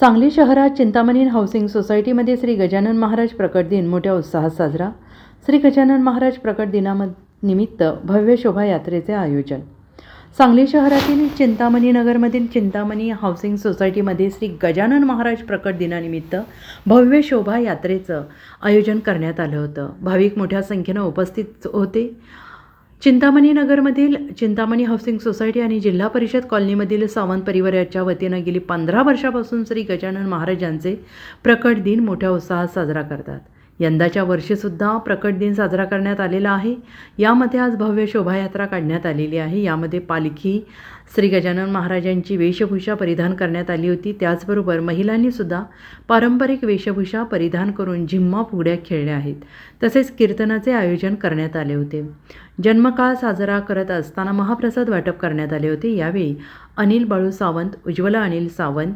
सांगली शहरात चिंतामणी हाऊसिंग सोसायटीमध्ये श्री गजानन महाराज प्रकट दिन मोठ्या उत्साहात साजरा. श्री गजानन महाराज प्रकट दिनाम निमित्त भव्य शोभायात्रेचे आयोजन. सांगली शहरातील चिंतामणी नगरमधील चिंतामणी हाऊसिंग सोसायटीमध्ये श्री गजानन महाराज प्रकट दिनानिमित्त भव्य शोभायात्रेचं आयोजन करण्यात आलं होतं. भाविक मोठ्या संख्येनं उपस्थित होते. चिंतामणी नगरमधील चिंतामणी हाऊसिंग सोसायटी आणि जिल्हा परिषद कॉलनीमधील सावंत परिवाराच्या वतीनं गेली पंधरा वर्षापासून श्री गजानन महाराजांचे प्रकट दिन मोठ्या उत्साहात साजरा करतात. यंदाच्या वर्षीसुद्धा प्रकट दिन साजरा करण्यात आलेला आहे. यामध्ये आज भव्य शोभायात्रा काढण्यात आलेली आहे. यामध्ये पालखी श्री गजानन महाराजांची वेशभूषा परिधान करण्यात आली होती. त्याचबरोबर महिलांनीसुद्धा पारंपरिक वेशभूषा परिधान करून झिम्मा फुगड्या खेळल्या आहेत. तसेच कीर्तनाचे आयोजन करण्यात आले होते. जन्मकाळ साजरा करत असताना महाप्रसाद वाटप करण्यात आले होते. यावेळी अनिल बाळू सावंत उज्ज्वला अनिल सावंत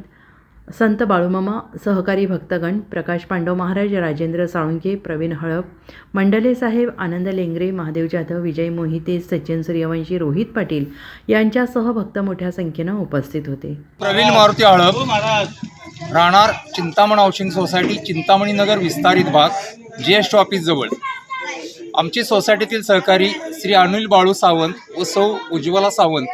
संत बाळूमामा सहकारी भक्तगण प्रकाश पांडव महाराज राजेंद्र साळुंके प्रवीण हळप मंडले साहेब आनंद लेंगरे महादेव जाधव विजय मोहिते सचिन सूर्यवंशी रोहित पाटील यांच्यासह भक्त मोठ्या संख्येनं उपस्थित होते. प्रवीण मारुती हळप राहणार चिंतामण हाऊसिंग सोसायटी चिंतामणी नगर विस्तारित भाग जी एस टी ऑफिसजवळ आमची सोसायटीतील सहकारी श्री अनिल बाळू सावंत व सौ उज्ज्वला सावंत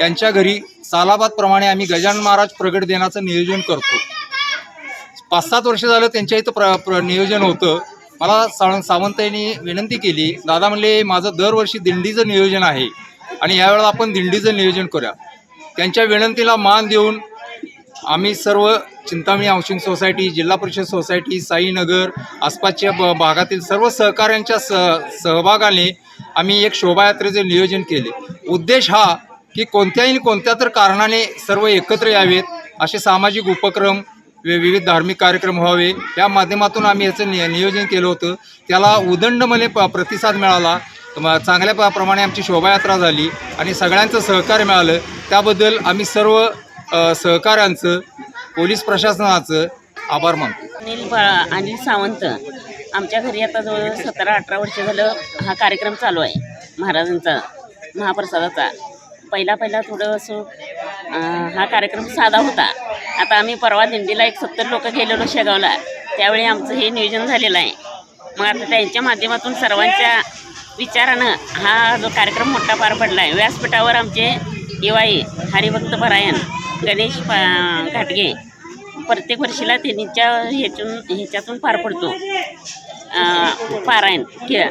यांच्या घरी सालाबादप्रमाणे आम्ही गजानन महाराज प्रगट देण्याचं नियोजन करतो. पाच सात वर्ष झालं त्यांच्या इथं प्र प्र नियोजन होतं. मला सावंत सावंत यांनी विनंती केली दादा म्हणले माझं दरवर्षी दिंडीचं नियोजन आहे आणि यावेळेला आपण दिंडीचं नियोजन करूया. त्यांच्या विनंतीला मान देऊन आम्ही सर्व चिंतामणी हाऊसिंग सोसायटी जिल्हा परिषद सोसायटी साईनगर आसपासच्या ब भागातील सर्व सहकाऱ्यांच्या स सहभागाने आम्ही एक शोभायात्रेचे नियोजन केले. उद्देश हा की कोणत्याही कोणत्या तर कारणाने सर्व एकत्र यावेत असे सामाजिक उपक्रम वि- विविध धार्मिक कार्यक्रम व्हावे. या माध्यमातून आम्ही याचं नि नियोजन केलं होतं. त्याला उदंडमने प प्रतिसाद मिळाला. चांगल्या प- प्रमाणे आमची शोभायात्रा झाली आणि सगळ्यांचं सहकार्य मिळालं. त्याबद्दल आम्ही सर्व सहकाऱ्यांचं पोलीस प्रशासनाचं आभार मानतो. अनिल बाळा अनिल सावंत आमच्या घरी आता जवळ सतरा अठरा वर्ष झालं हा कार्यक्रम चालू आहे. महाराजांचा महाप्रसादाचा. पहिला पहिला थोडं असं हा कार्यक्रम साधा होता. आता आम्ही परवा दिंडीला एक सत्तर लोक गेलेलो शेगावला. त्यावेळी आमचं हे नियोजन झालेलं आहे. मग आता त्यांच्या माध्यमातून सर्वांच्या विचारानं हा जो कार्यक्रम मोठा पार पडला आहे व्यासपीठावर आमचे दिवाळी हरिभक्त परायण गणेश पा घाटगे प्रत्येक वर्षीला त्यांच्या ह्याच्यातून ह्याच्यातून पार पडतो. पारायण कि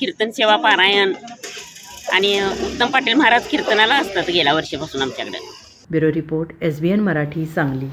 कीर्तन सेवा पारायण आणि उत्तम पाटील महाराज कीर्तनाला असतात गेल्या वर्षीपासून आमच्याकडे. Bureau report S B N Marathi Sangli.